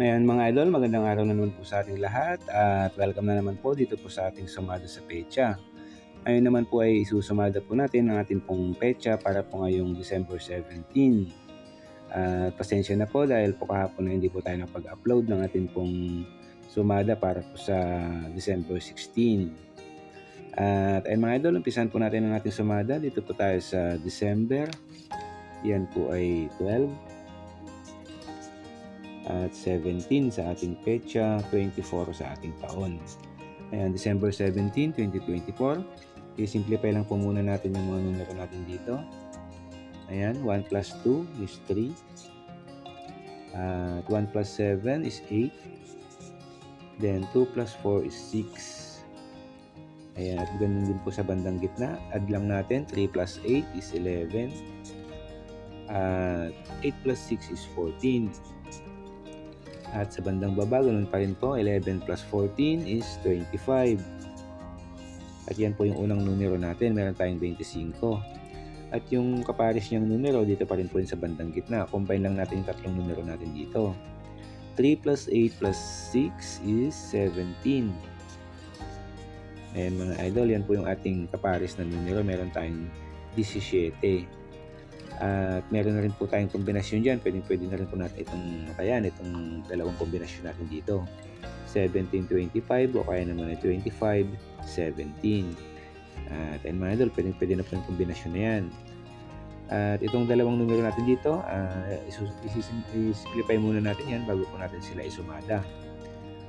Ngayon mga idol, magandang araw na naman po sa ating lahat at welcome na naman po dito po sa ating sumada sa pecha. Ngayon naman po ay isusumada po natin ang ating pong pecha para po ngayong December 17. At pasensya na po dahil po kahapon na hindi po tayo napag-upload ng ating pong sumada para po sa December 16. At ayun mga idol, umpisan po natin ang ating sumada. Dito po tayo sa December. Yan po ay 12 at 17 sa ating petsa, 24 sa ating taon. Ayan, December 17, 2024. I-simplify lang po muna natin yung mga numero natin dito. Ayan, 1 plus 2 is 3. At 1 plus 7 is 8. Then 2 plus 4 is 6. Ayan, at ganun din po sa bandang gitna. Add lang natin, 3 plus 8 is 11. At 8 plus 6 is 14. At sa bandang baba, ganun pa rin po, 11 plus 14 is 25. At yan po yung unang numero natin, meron tayong 25. At yung kapares niyang numero, dito pa rin po yun sa bandang gitna. Combine lang natin yung tatlong numero natin dito. 3 plus 8 plus 6 is 17. Ayan mga idol, yan po yung ating kapares na numero. Meron tayong 17. At meron na rin po tayong kombinasyon dyan. Pwede, pwede na rin po natin itong matayan, itong dalawang kombinasyon natin dito. 1725 o kaya naman ay 25, 17. At ayun mga idol, pwede, pwede na po yung kombinasyon na yan. At itong dalawang numero natin dito, uh, isimplify muna natin yan bago po natin sila isumada.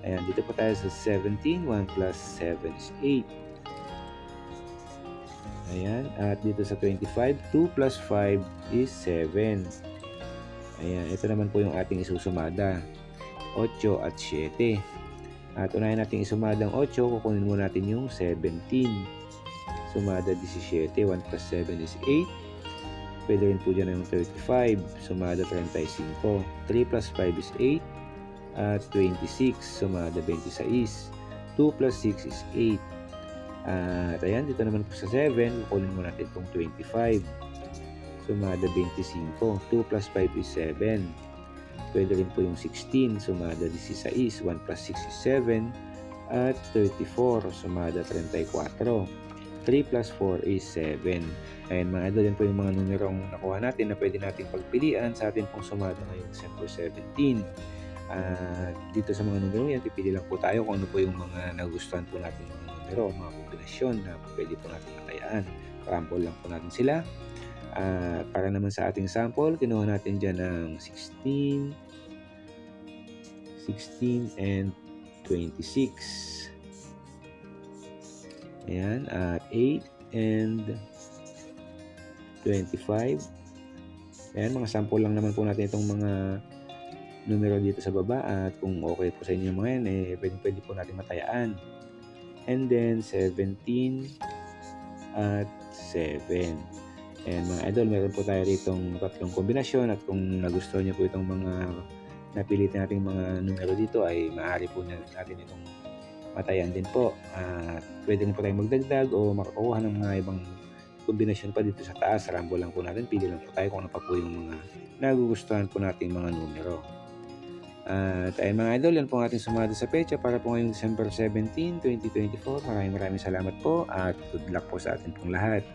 Ayan, dito po tayo sa 17, 1 plus 7 is 8. Ayan. At dito sa 25, 2 plus 5 is 7. Ayan. Ito naman po yung ating isusumada. 8 at 7. At unahin natin isumada ang 8. Kukunin muna natin yung 17. Sumada 17. 1 plus 7 is 8. Pwede rin po dyan yung 35. Sumada 35. 3 plus 5 is 8. At 26. Sumada 26. 2 plus 6 is 8. At ayan, dito naman po sa 7, kukunin mo natin itong 25. Sumada 25. 2 plus 5 is 7. Pwede rin po yung 16. Sumada 16. 1 plus 6 is 7. At 34. Sumada 34. 3 plus 4 is 7. Ayan mga idol, yan po yung mga numerong nakuha natin na pwede nating pagpilian sa atin pong sumada ngayong December 17. At dito sa mga numero yan, pipili lang po tayo kung ano po yung mga nagustuhan po natin ng numero, mga kombinasyon na pwede po natin matayaan. Ramble lang po natin sila. At para naman sa ating sample, kinuha natin dyan ng 16, 16 and 26. Ayan, at 8 and 25. Ayan, mga sample lang naman po natin itong mga numero dito sa baba at kung okay po sa inyo mga yan, eh, pwede, pwede po natin matayaan. And then, 17 at 7. And mga idol, meron po tayo ritong tatlong kombinasyon at kung nagustuhan niyo po itong mga napilitin nating mga numero dito ay maaari po natin itong matayan din po. At pwede po tayong magdagdag o makakuha ng mga ibang kombinasyon pa dito sa taas. Rambo lang po natin. Pili lang po tayo kung ano pa po yung mga nagugustuhan po nating mga numero. At ayun mga idol, yan po ang ating sumada sa pecha para po ngayong December 17, 2024. Maraming maraming salamat po at good luck po sa atin pong lahat.